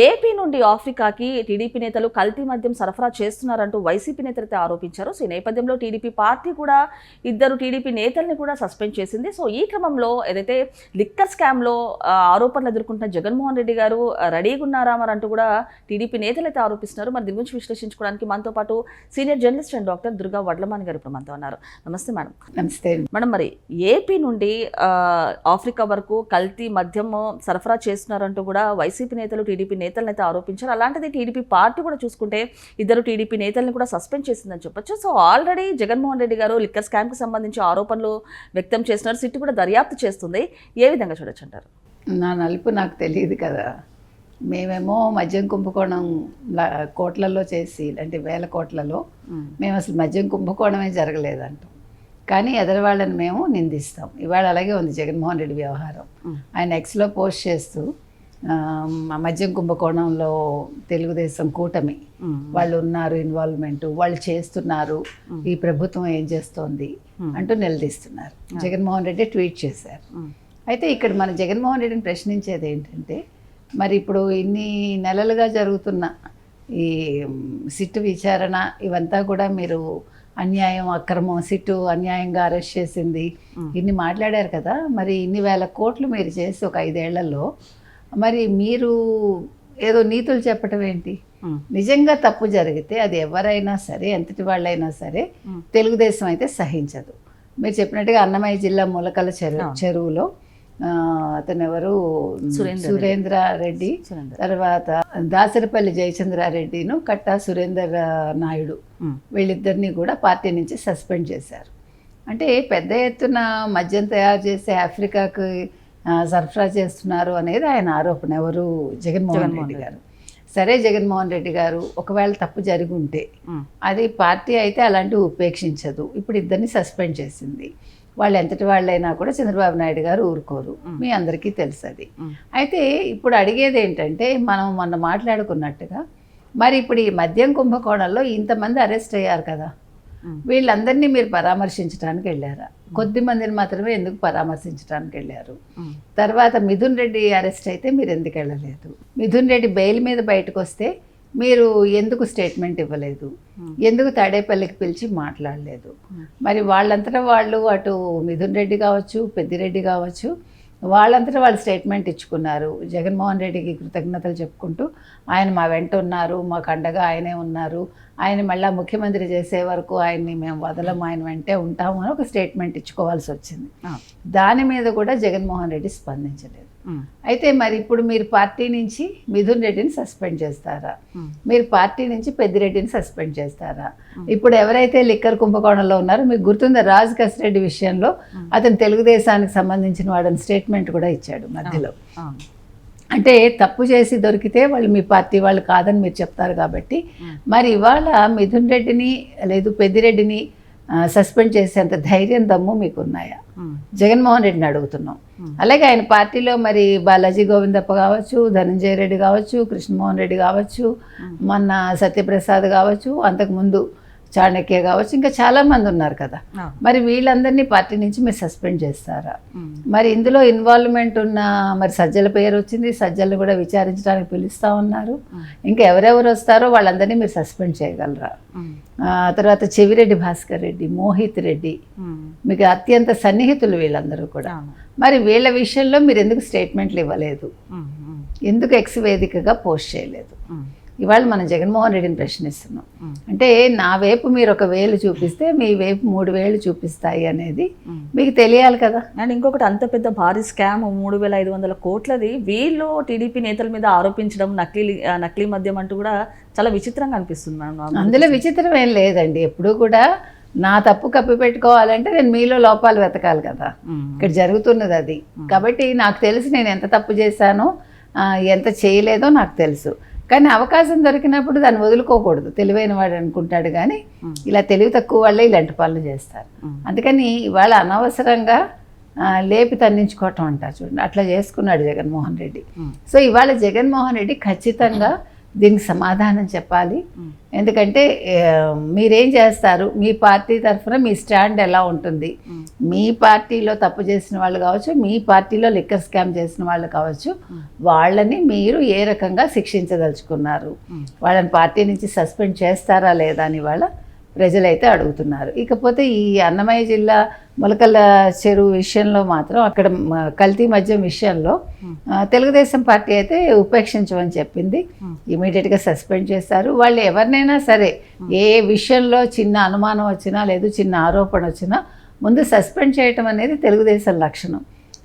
AP నుండి ఆఫ్రికాకి TDP నేతలు కల్తీ మద్యం సరఫరా చేస్తున్నారంటూ వైసీపీ నేతలైతే ఆరోపించారు. సో ఈ నేపథ్యంలో టీడీపీ పార్టీ కూడా ఇద్దరు టీడీపీ నేతల్ని కూడా సస్పెండ్ చేసింది. సో ఈ క్రమంలో ఏదైతే లిక్కర్ స్కామ్లో ఆరోపణలు ఎదుర్కొంటున్న జగన్మోహన్ రెడ్డి గారు రెడీగా ఉన్నారా మరి అంటూ కూడా టీడీపీ నేతలు అయితే ఆరోపిస్తున్నారు. మరి దీని గురించి విశ్లేషించుకోవడానికి మనతో పాటు senior journalist and doctor Durga Vadlamani గారు ఇప్పుడు మనతో ఉన్నారు. నమస్తే మేడం. నమస్తే. మేడం మరి ఏపీ నుండి ఆఫ్రికా వరకు కల్తీ మద్యం సరఫరా చేస్తున్నారంటూ కూడా వైసీపీ నేతలు టీడీపీ నేతలను అయితే ఆరోపించారు. అలాంటిది టీడీపీ పార్టీ కూడా చూసుకుంటే ఇద్దరు టీడీపీ నేతల్ని కూడా సస్పెండ్ చేసిందని చెప్పొచ్చు. సో ఆల్రెడీ జగన్మోహన్ రెడ్డి గారు లిక్కర్ స్కామ్కి సంబంధించి ఆరోపణలు వ్యక్తం చేస్తున్నారు. సిట్టు కూడా దర్యాప్తు చేస్తుంది. ఏ విధంగా చూడొచ్చు అంటారు? నా నలుపు నాకు తెలియదు కదా. మేమేమో మద్యం కుంభకోణం కోట్లలో చేసి అంటే వేల కోట్లలో మేము. అసలు మద్యం కుంభకోణమే జరగలేదంటాం. కానీ ఎదరవాళ్ళని మేము నిందిస్తాం. ఇవాళ అలాగే ఉంది జగన్మోహన్ రెడ్డి వ్యవహారం. ఆయన ఎక్స్లో పోస్ట్ చేస్తూ మద్యం కుంభకోణంలో తెలుగుదేశం కూటమి. వాళ్ళు ఉన్నారు ఇన్వాల్వ్మెంట్ వాళ్ళు చేస్తున్నారు. ఈ ప్రభుత్వం ఏం చేస్తోంది అంటూ నిలదీస్తున్నారు. జగన్మోహన్ రెడ్డి ట్వీట్ చేశారు. అయితే ఇక్కడ మన జగన్మోహన్ రెడ్డిని ప్రశ్నించేది ఏంటంటే మరి ఇప్పుడు ఇన్ని నెలలుగా జరుగుతున్న ఈ సిట్టు విచారణ ఇవంతా కూడా మీరు అన్యాయం అక్రమం సిట్టు అన్యాయంగా అరెస్ట్ చేసింది ఇన్ని మాట్లాడారు కదా మరి ఇన్ని వేల కోట్లు మీరు చేసి ఒక ఐదేళ్ళలో మరి మీరు ఏదో నీతులు చెప్పటం ఏంటి? నిజంగా తప్పు జరిగితే అది ఎవరైనా సరే ఎంతటి వాళ్ళైనా సరే తెలుగుదేశం అయితే సహించదు. మీరు చెప్పినట్టుగా అన్నమయ్య జిల్లా మూలకల చెరువు చెరువులో అతను ఎవరు? సురేందర్ రెడ్డి. తర్వాత దాసరిపల్లి జయచంద్రారెడ్డిను కట్టా సురేందర్ నాయుడు వీళ్ళిద్దరిని కూడా పార్టీ నుంచి సస్పెండ్ చేశారు. అంటే పెద్ద ఎత్తున మద్యం తయారు చేసి ఆఫ్రికాకు సరఫరా చేస్తున్నారు అనేది ఆయన ఆరోపణ ఎవరు? జగన్మోహన్ రెడ్డి గారు. సరే జగన్మోహన్ రెడ్డి గారు ఒకవేళ తప్పు జరిగి ఉంటే అది పార్టీ అయితే అలాంటివి ఉపేక్షించదు. ఇప్పుడు ఇద్దరిని సస్పెండ్ చేసింది. వాళ్ళు ఎంతటి వాళ్ళైనా కూడా చంద్రబాబు నాయుడు గారు ఊరుకోరు. మీ. అందరికీ తెలుసు అది. అయితే ఇప్పుడు అడిగేది ఏంటంటే మనం మొన్న మాట్లాడుకున్నట్టుగా మరి ఇప్పుడు ఈ మద్యం కుంభకోణంలో ఇంతమంది అరెస్ట్ అయ్యారు కదా. వీళ్ళందరినీ మీరు పరామర్శించడానికి వెళ్ళారా? కొద్ది మందిని మాత్రమే ఎందుకు పరామర్శించడానికి వెళ్ళారు? తర్వాత మిథున్ రెడ్డి అరెస్ట్ అయితే మీరు ఎందుకు వెళ్ళలేదు? మిథున్ రెడ్డి బెయిల్ మీద బయటకు వస్తే మీరు ఎందుకు స్టేట్మెంట్ ఇవ్వలేదు? ఎందుకు తాడేపల్లికి పిలిచి మాట్లాడలేదు? మరి వాళ్ళంతటా వాళ్ళు అటు మిథున్ రెడ్డి కావచ్చు పెద్దిరెడ్డి కావచ్చు వాళ్ళంతటా వాళ్ళు స్టేట్మెంట్ ఇచ్చుకున్నారు. జగన్మోహన్ రెడ్డికి కృతజ్ఞతలు చెప్పుకుంటూ ఆయన మా వెంట ఉన్నారు మాకు అండగా ఆయనే ఉన్నారు. ఆయన మళ్ళా ముఖ్యమంత్రి చేసే వరకు ఆయన్ని మేము వదలము ఆయన వెంటే ఉంటాము అని ఒక స్టేట్మెంట్ ఇచ్చుకోవాల్సి వచ్చింది. దాని మీద కూడా జగన్మోహన్ రెడ్డి స్పందించలేదు. అయితే మరి ఇప్పుడు మీరు పార్టీ నుంచి మిథున్ రెడ్డిని సస్పెండ్ చేస్తారా? మీరు పార్టీ నుంచి పెద్దిరెడ్డిని సస్పెండ్ చేస్తారా? ఇప్పుడు ఎవరైతే లిక్కర్ కుంభకోణంలో ఉన్నారో మీకు గుర్తుందా రాజ్ కసిరెడ్డి విషయంలో అతను తెలుగుదేశానికి సంబంధించిన వాడని స్టేట్మెంట్ కూడా ఇచ్చాడు మధ్యలో. అంటే తప్పు చేసి దొరికితే వాళ్ళు మీ పార్టీ వాళ్ళు కాదని మీరు చెప్తారు కాబట్టి మరి ఇవాళ మిథున్ రెడ్డిని లేదు పెద్దిరెడ్డిని సస్పెండ్ చేసేంత ధైర్యం దమ్ము మీకు ఉన్నాయా జగన్మోహన్ రెడ్డిని అడుగుతున్నాం. అలాగే ఆయన పార్టీలో మరి బాలాజీ గోవిందప్ప కావచ్చు ధనంజయ రెడ్డి కావచ్చు కృష్ణమోహన్ రెడ్డి కావచ్చు మొన్న సత్యప్రసాద్ కావచ్చు అంతకుముందు చాణక్య కావచ్చు ఇంకా చాలా మంది ఉన్నారు కదా. మరి వీళ్ళందరినీ పార్టీ నుంచి మీరు సస్పెండ్ చేస్తారా? మరి ఇందులో ఇన్వాల్వ్మెంట్ ఉన్న మరి సజ్జల పేరు వచ్చింది సజ్జలను కూడా విచారించడానికి పిలుస్తూ ఉన్నారు. ఇంకా ఎవరెవరు వస్తారో వాళ్ళందరినీ మీరు సస్పెండ్ చేయగలరా? తర్వాత చెవిరెడ్డి భాస్కర్ రెడ్డి మోహిత్ రెడ్డి మీకు అత్యంత సన్నిహితులు వీళ్ళందరూ కూడా. మరి వీళ్ళ విషయంలో మీరు ఎందుకు స్టేట్మెంట్లు ఇవ్వలేదు? ఎందుకు ఎక్స్ వేదికగా పోస్ట్ చేయలేదు? ఇవాళ మనం జగన్మోహన్ రెడ్డిని ప్రశ్నిస్తున్నాం. అంటే నా వైపు మీరు ఒక వేలు చూపిస్తే మీ వైపు మూడు వేలు చూపిస్తాయి అనేది మీకు తెలియాలి కదా. అండ్ ఇంకొకటి అంత పెద్ద భారీ స్కామ్ మూడు వేల ఐదు వందల కోట్లది వీళ్ళు టీడీపీ నేతల మీద ఆరోపించడం నకిలీ నకిలీ మద్యం అంటూ కూడా చాలా విచిత్రంగా అనిపిస్తుంది మేడం అందులో విచిత్రం ఏం లేదండి. ఎప్పుడు కూడా నా తప్పు కప్పి పెట్టుకోవాలంటే నేను మీలో లోపాలు వెతకాలి కదా. ఇక్కడ జరుగుతున్నది అది. కాబట్టి నాకు తెలుసు నేను ఎంత తప్పు చేశానో ఎంత చేయలేదో నాకు తెలుసు. కానీ అవకాశం దొరికినప్పుడు దాన్ని వదులుకోకూడదు. తెలివైన వాడు అనుకుంటాడు కానీ ఇలా తెలివి తక్కువ వాళ్ళే ఇలాంటి పనులు చేస్తారు. అందుకని ఇవాళ అనవసరంగా లేపి తన్నించుకోవటం అంటారు చూడండి. అట్లా చేసుకున్నాడు జగన్మోహన్ రెడ్డి. సో ఇవాళ జగన్మోహన్ రెడ్డి ఖచ్చితంగా దీనికి సమాధానం చెప్పాలి. ఎందుకంటే మీరేం చేస్తారు? మీ పార్టీ తరఫున మీ స్టాండ్ ఎలా ఉంటుంది? మీ పార్టీలో తప్పు చేసిన వాళ్ళు కావచ్చు మీ పార్టీలో లిక్కర్ స్కామ్ చేసిన వాళ్ళు కావచ్చు వాళ్ళని మీరు ఏ రకంగా శిక్షించదలుచుకున్నారు? వాళ్ళని పార్టీ నుంచి సస్పెండ్ చేస్తారా లేదా అని వాళ్ళ ప్రజలైతే అడుగుతున్నారు. ఇకపోతే ఈ అన్నమయ్య జిల్లా మొలకల చెరువు విషయంలో మాత్రం అక్కడ కల్తీ మద్యం విషయంలో తెలుగుదేశం పార్టీ అయితే ఉపేక్షించమని చెప్పింది. ఇమీడియట్గా సస్పెండ్ చేశారు వాళ్ళు ఎవరినైనా సరే ఏ విషయంలో చిన్న అనుమానం వచ్చినా లేదు చిన్న ఆరోపణ వచ్చినా ముందు సస్పెండ్ చేయటం అనేది తెలుగుదేశం లక్షణం.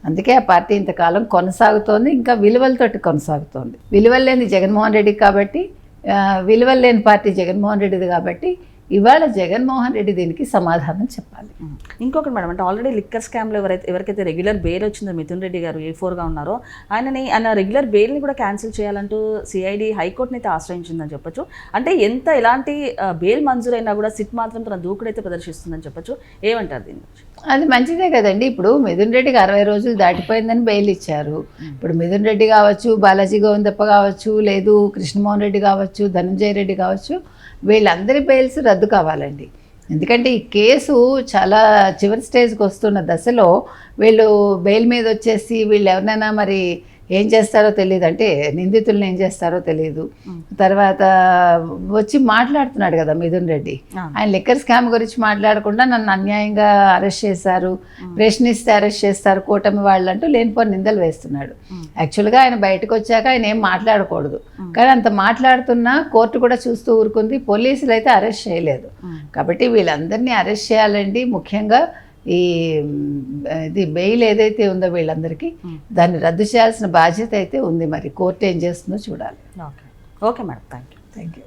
అందుకే ఆ పార్టీ ఇంతకాలం కొనసాగుతోంది ఇంకా విలువలతోటి కొనసాగుతోంది. విలువలు లేని జగన్మోహన్ రెడ్డి కాబట్టి విలువలు లేని పార్టీ జగన్మోహన్ రెడ్డిది కాబట్టి ఇవాళ జగన్మోహన్ రెడ్డి దీనికి సమాధానం చెప్పాలి. ఇంకొకటి మేడం అంటే ఆల్రెడీ లిక్కర్ స్కామ్లో ఎవరైతే ఎవరికైతే రెగ్యులర్ బెయిల్ వచ్చిందో మిథున్ రెడ్డి గారు ఏ ఫోర్గా ఉన్నారో ఆయనని ఆయన రెగ్యులర్ బెయిల్ని కూడా క్యాన్సిల్ చేయాలంటూ సిఐడి హైకోర్టుని అయితే ఆశ్రయించిందని చెప్పొచ్చు. అంటే ఎంత ఎలాంటి బెయిల్ మంజూరైనా కూడా సిట్ మాత్రం తన దూకుడైతే ప్రదర్శిస్తుందని చెప్పొచ్చు. ఏమంటారు దీని గురించి? అది మంచిదే కదండి. ఇప్పుడు మిథున్ రెడ్డికి అరవై రోజులు దాటిపోయిందని బెయిల్ ఇచ్చారు. ఇప్పుడు మిథున్ రెడ్డి కావచ్చు బాలాజీ గోవిందప్ప కావచ్చు లేదు కృష్ణమోహన్ రెడ్డి కావచ్చు ధనంజయ రెడ్డి కావచ్చు వీళ్ళందరి బెయిల్స్ రద్దు కావాలండి. ఎందుకంటే ఈ కేసు చాలా చివరి స్టేజ్కి వస్తున్న దశలో వీళ్ళు బెయిల్ మీద వచ్చేసి వీళ్ళు ఎవరినైనా మరి ఏం చేస్తారో తెలియదు అంటే నిందితుల్ని ఏం చేస్తారో తెలియదు తర్వాత వచ్చి మాట్లాడుతున్నాడు కదా మిథున్ రెడ్డి. ఆయన లిక్కర్ స్కామ్ గురించి మాట్లాడకుండా నన్ను అన్యాయంగా అరెస్ట్ చేశారు. ప్రశ్నిస్తే అరెస్ట్ చేస్తారు. కూటమి వాళ్ళు అంటూ లేనిపోని నిందలు వేస్తున్నాడు. యాక్చువల్గా ఆయన బయటకు వచ్చాక ఆయన ఏం మాట్లాడకూడదు. కానీ అంత మాట్లాడుతున్నా కోర్టు కూడా చూస్తూ ఊరుకుంది. పోలీసులు అయితే అరెస్ట్ చేయలేదు. కాబట్టి వీళ్ళందరినీ అరెస్ట్ చేయాలండి. ముఖ్యంగా ఈ ఇది బెయిల్ ఏదైతే ఉందో వీళ్ళందరికీ దాన్ని రద్దు చేయాల్సిన బాధ్యత అయితే ఉంది మరి. కోర్టు ఏం చేస్తుందో చూడాలి. Okay. Okay madam. Thank you thank you